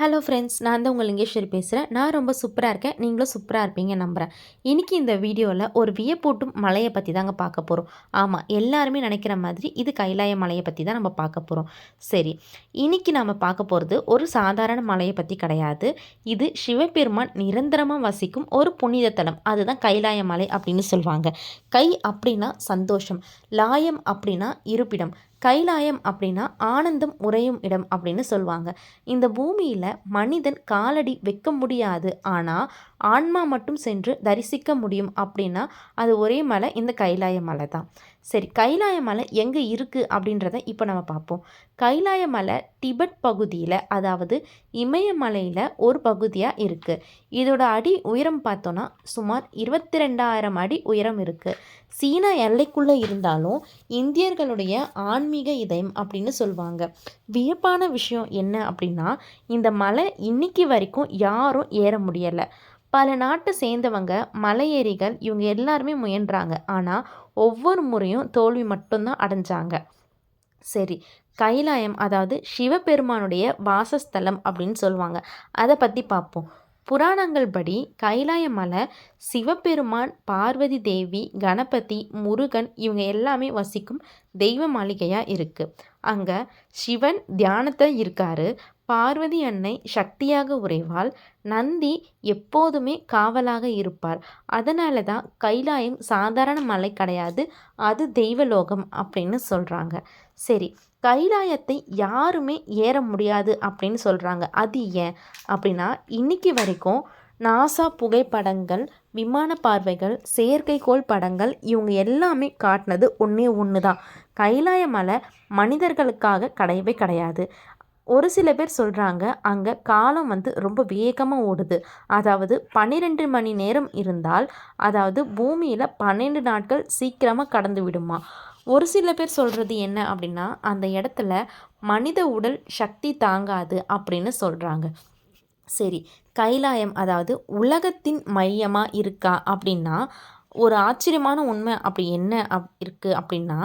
Hello friends நான் தான் உங்கள் லிங்கேஸ்வரி பேசுகிறேன் நான் ரொம்ப சூப்பராக இருக்கேன். நீங்களும் சூப்பராக இருப்பீங்க நம்புகிறேன் இன்றைக்கி இந்த வீடியோவில் ஒரு வியப்பூட்டும் மலையை பற்றி தாங்க பார்க்க போகிறோம் ஆமாம் எல்லாருமே நினைக்கிற மாதிரி இது கைலாய மலையை பற்றி தான் நம்ம பார்க்க போகிறோம் சரி இன்றைக்கி நம்ம பார்க்க போகிறது ஒரு சாதாரண மலையை பற்றி கிடையாது. இது சிவபெருமான் நிரந்தரமாக வசிக்கும் ஒரு புனித தலம் அதுதான் கைலாய மலை அப்படின்னு சொல்லுவாங்க கை அப்படின்னா சந்தோஷம் லாயம் அப்படின்னா இருப்பிடம். கைலாயம் அப்படின்னா ஆனந்தம் உறையும் இடம் அப்படின்னு சொல்லுவாங்க. இந்த பூமியில் மனிதன் காலடி வைக்க முடியாது. ஆனால் ஆன்மா மட்டும் சென்று தரிசிக்க முடியும் அப்படின்னா அது ஒரே மலை இந்த கைலாய மலை தான். சரி கைலாய மலை எங்கே இருக்குது அப்படின்றத இப்போ நம்ம பார்ப்போம். கைலாய மலை டிபெட் பகுதியில் அதாவது இமயமலையில் ஒரு பகுதியாக இருக்குது இதோட அடி உயரம் பார்த்தோன்னா சுமார் இருபத்தி ரெண்டாயிரம் அடி உயரம் இருக்குது சீனா எல்லைக்குள்ளே இருந்தாலும் இந்தியர்களுடைய ஆன்மீக இதயம் அப்படின்னு சொல்லுவாங்க. வியப்பான விஷயம் என்ன அப்படின்னா இந்த மலை இன்னைக்கு வரைக்கும் யாரும் ஏற முடியலை. பல நாட்டை சேர்ந்தவங்க மலையேறிகள் இவங்க எல்லாருமே முயன்றாங்க. ஆனால் ஒவ்வொரு முறையும் தோல்வி மட்டும்தான் அடைஞ்சாங்க. சரி கைலாயம் அதாவது சிவபெருமானுடைய வாசஸ்தலம் அப்படின்னு சொல்லுவாங்க. அதை பற்றி பார்ப்போம். புராணங்கள் படி கைலாய மலை சிவபெருமான் பார்வதி தேவி கணபதி முருகன் இவங்க எல்லாமே வசிக்கும் தெய்வ மாளிகையாக இருக்குது அங்கே சிவன் தியானத்தில் இருக்காரு. பார்வதி அன்னை சக்தியாக உறைவாள். நந்தி எப்போதுமே காவலாக இருப்பார் அதனால தான் கைலாயம் சாதாரண மலை கிடையாது. அது தெய்வலோகம் அப்படின்னு சொல்கிறாங்க சரி கைலாயத்தை யாருமே ஏற முடியாது அப்படின்னு சொல்கிறாங்க அது ஏன்? அப்படின்னா இன்னைக்கு வரைக்கும் நாசா புகைப்படங்கள் விமான பார்வைகள் செயற்கைக்கோள் படங்கள் இவங்க எல்லாமே காட்டினது ஒன்றே ஒன்று தான் கைலாய மலை மனிதர்களுக்காக கிடையவே கிடையாது. ஒரு சில பேர் சொல்கிறாங்க அங்கே காலம் வந்து ரொம்ப வேகமாக ஓடுது. அதாவது பன்னிரெண்டு மணி நேரம் இருந்தால் அதாவது பூமியில் பன்னெண்டு நாட்கள் சீக்கிரமாக கடந்து விடுமா? ஒரு சில பேர் சொல்கிறது என்ன அப்படின்னா அந்த இடத்துல மனித உடல் சக்தி தாங்காது அப்படின்னு சொல்கிறாங்க சரி கைலாயம் அதாவது உலகத்தின் மையமாக இருக்கா அப்படின்னா ஒரு ஆச்சரியமான உண்மை அப்படி என்ன அப் இருக்குது அப்படின்னா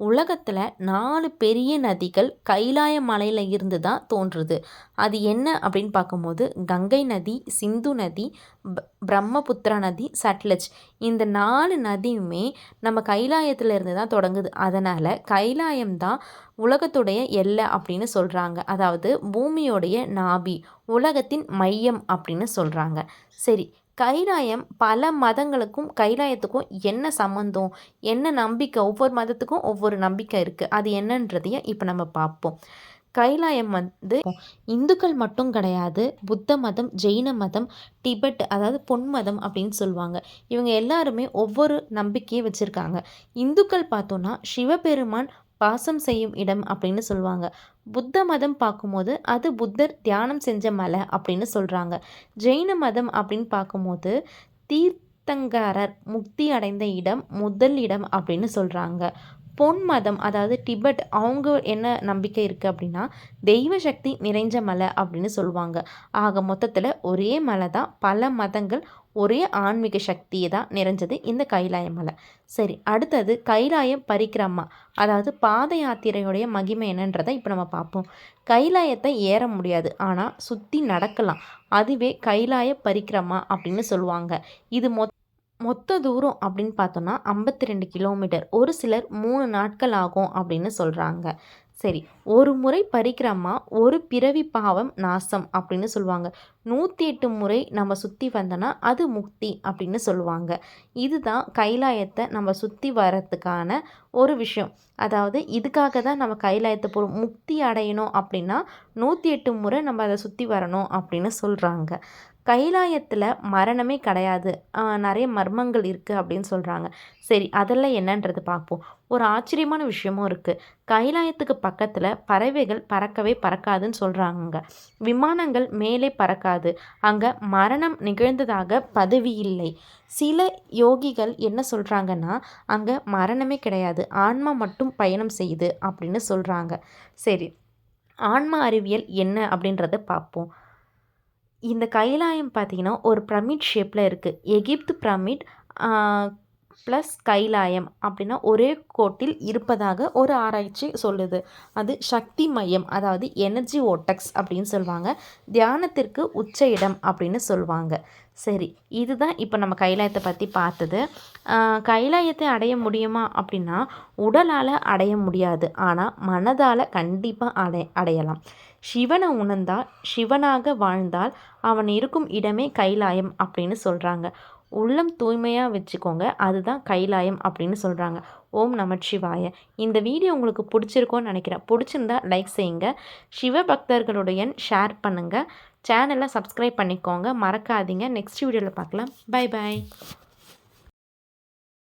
உலகத்தில் நாலு பெரிய நதிகள் கைலாய மலையில் இருந்து தான் தோன்றுது. அது என்ன அப்படின்னு பார்க்கும்போது கங்கை நதி சிந்து நதி பிரம்மபுத்திரா நதி சட்லஜ். இந்த நாலு நதியுமே நம்ம கைலாயத்தில் இருந்து தான் தொடங்குது. அதனால் கைலாயம் தான் உலகத்துடைய எல்லை அப்படின்னு சொல்கிறாங்க அதாவது பூமியோடைய நாபி உலகத்தின் மையம் அப்படின்னு சொல்கிறாங்க சரி கைலாயம் பல மதங்களுக்கும் கைலாயத்துக்கும் என்ன சம்மந்தம் என்ன நம்பிக்கை? ஒவ்வொரு மதத்துக்கும் ஒவ்வொரு நம்பிக்கை இருக்குது அது என்னன்றதையும் இப்போ நம்ம பார்ப்போம். கைலாயம் வந்து இந்துக்கள் மட்டும் கிடையாது. புத்த மதம் ஜெயின மதம் டிபெட் அதாவது பொன் மதம் அப்படின்னு சொல்லுவாங்க. இவங்க எல்லாருமே ஒவ்வொரு நம்பிக்கையை வச்சுருக்காங்க. இந்துக்கள் பார்த்தோன்னா சிவபெருமான் வாசம் செய்யும் இடம் அப்படின்னு சொல்லுவாங்க. புத்த மதம் பார்க்கும்போது அது புத்தர் தியானம் செஞ்ச மலை அப்படின்னு சொல்கிறாங்க ஜெயின மதம் அப்படின்னு பார்க்கும்போது தீர்த்தங்காரர் முக்தி அடைந்த இடம் முதல் இடம் அப்படின்னு சொல்கிறாங்க பொன் மதம் அதாவது டிபெட் அவங்க என்ன நம்பிக்கை இருக்குது அப்படின்னா தெய்வ சக்தி நிறைஞ்ச மலை அப்படின்னு சொல்லுவாங்க. ஆக மொத்தத்தில் ஒரே மலை தான் பல மதங்கள் ஒரே ஆன்மீக சக்தியை தான் நிறைஞ்சது இந்த கைலாய மலை. சரி அடுத்தது கைலாயம் பரிக்கிரமா அதாவது பாத யாத்திரையுடைய மகிமை என்னன்றதை இப்போ நம்ம பார்ப்போம். கைலாயத்தை ஏற முடியாது ஆனால் சுற்றி நடக்கலாம். அதுவே கைலாய பரிக்கிரமா அப்படின்னு சொல்லுவாங்க. இது மொத்த மொத்த தூரம் அப்படின்னு பார்த்தோன்னா ஐம்பத்தி ரெண்டு கிலோமீட்டர் ஒரு சிலர் மூணு நாட்கள் ஆகும் அப்படின்னு சொல்கிறாங்க சரி ஒரு முறை பரிக்கிரமா ஒரு பிறவி பாவம் நாசம் அப்படின்னு சொல்லுவாங்க. நூற்றி எட்டு முறை நம்ம சுற்றி வந்தோன்னா அது முக்தி அப்படின்னு சொல்லுவாங்க. இதுதான் கைலாயத்தை நம்ம சுற்றி வர்றதுக்கான ஒரு விஷயம். அதாவது இதுக்காக தான் நம்ம கைலாயத்தை போகிறோம் முக்தி அடையணும் அப்படின்னா நூற்றி எட்டு முறை நம்ம அதை சுற்றி வரணும் அப்படின்னு சொல்கிறாங்க கைலாயத்தில் மரணமே கிடையாது. நிறைய மர்மங்கள் இருக்குது அப்படின்னு சொல்கிறாங்க சரி அதெல்லாம் என்னன்றது பார்ப்போம். ஒரு ஆச்சரியமான விஷயமும் இருக்குது கைலாயத்துக்கு பக்கத்தில் பறவைகள் பறக்கவே பறக்காதுன்னு சொல்கிறாங்க விமானங்கள் மேலே பறக்காது. அங்கே மரணம் நிகழ்ந்ததாக பதவி இல்லை. சில யோகிகள் என்ன சொல்கிறாங்கன்னா அங்கே மரணமே கிடையாது ஆன்மா மட்டும் பயணம் செய்யுது அப்படின்னு சொல்கிறாங்க சரி ஆன்மா அறிவியல் என்ன அப்படின்றத பார்ப்போம். இந்த கைலாயம் பார்த்தீங்கன்னா ஒரு பிரமிட் ஷேப்பில் இருக்குது எகிப்து பிரமிட் ப்ளஸ் கைலாயம் அப்படின்னா ஒரே கோட்டில் இருப்பதாக ஒரு ஆராய்ச்சி சொல்லுது. அது சக்தி மையம் அதாவது எனர்ஜி ஓட்டக்ஸ் அப்படின்னு சொல்லுவாங்க. தியானத்திற்கு உச்ச இடம் அப்படின்னு சொல்லுவாங்க. சரி இதுதான் இப்போ நம்ம கைலாயத்தை பற்றி பார்த்தது. கைலாயத்தை அடைய முடியுமா அப்படின்னா உடலால் அடைய முடியாது. ஆனால் மனதால் கண்டிப்பாக அடை அடையலாம். சிவனை உணர்ந்தால் சிவனாக வாழ்ந்தால் அவன் இருக்கும் இடமே கைலாயம் அப்படின்னு சொல்கிறாங்க உள்ளம் தூய்மையாக வச்சுக்கோங்க. அதுதான் கைலாயம் அப்படின்னு சொல்கிறாங்க ஓம் நமச்சிவாய இந்த வீடியோ உங்களுக்கு பிடிச்சிருக்கோன்னு நினைக்கிறேன். பிடிச்சிருந்தா லைக் செய்யுங்க. சிவபக்தர்களுடைய ஷேர் பண்ணுங்கள் சேனலை சப்ஸ்கிரைப் பண்ணிக்கோங்க. மறக்காதீங்க. நெக்ஸ்ட் வீடியோவில் பார்க்கலாம். Bye bye